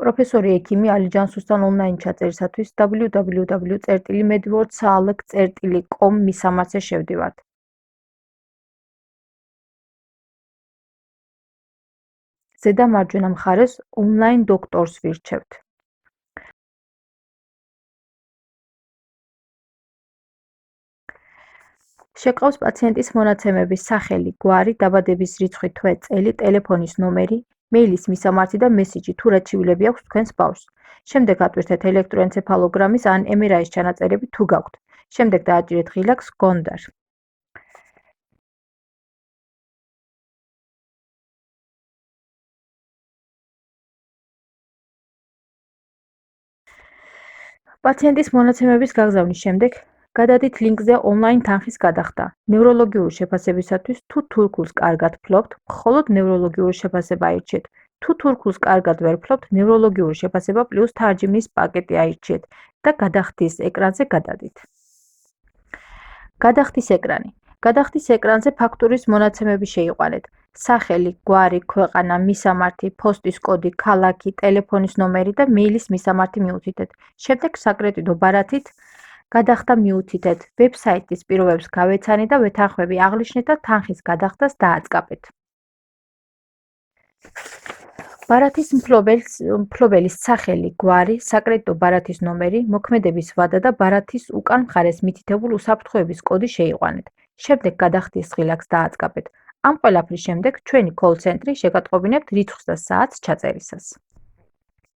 პროფესორი ექიმი ალიჯანსუსთან ონლაინ ჩაწერისათვის www.medwords.com მისამართზე შევდივართ. ზედა მარჯვენა მხარეს ონლაინ დოქტორს ვირჩევთ. შეყავს პაციენტის მონაცემების სახელი, გვარი, დაბადების რიცხვი, თვე, წელი, ტელეფონის ნომერი, მეილის მისამართი და მესიჯი, თუ რეჩივლები აქვს თქვენს ბავშვს. შემდეგ ატვირთეთ ელექტროენცეფალოგრამის ან MRI-ის ჩანაწერები თუ გაქვთ. შემდეგ დააჭირეთ ღილაკს გონდარ. პაციენტის მონაცემების გაგზავნის შემდეგ გადადით ლინკზე ონლაინ თანხის გადახდა. ნევროლოგიური შეფასებისათვის თუ თურქულს კარგად ფლობთ, მხოლოდ ნევროლოგიური შეფასება აირჩიეთ. თუ თურქულს კარგად ვერ ფლობთ, ნევროლოგიური შეფასება პლუს თარჯიმნის პაკეტი აირჩიეთ და გადახდის ეკრანზე გადადით. გადახდის ეკრანი. გადახდის ეკრანზე ფაქტურის მონაცემები შეიყვანეთ. სახელი, გვარი, ქვეყანა, მისამართი, ფოსტის კოდი, ქალაქი, ტელეფონის ნომერი და მეილის მისამართი მიუთითეთ. შემდეგ საკრედიტო ბარათით გადახდა მიუთითეთ, ვებსაიტის პირობებს გავეცანი და ვეთანხმები აღნიშნეთ და თანხის გადახდას დააწყაპეთ. ბარათის მფლობელის სახელი, გვარი, საკრედიტო ბარათის ნომერი, მოქმედების ვადა და ბარათის უკან მხარეს მითითებულ უსაფრთხოების კოდი შეიყვანეთ. შემდეგ გადახდის ღილაკს დააწყაპეთ. ამ ყველაფრის შემდეგ ჩვენი კოლ-ცენტრი შეგატყობინებთ რიცხვს და საათს ჩაწერისას.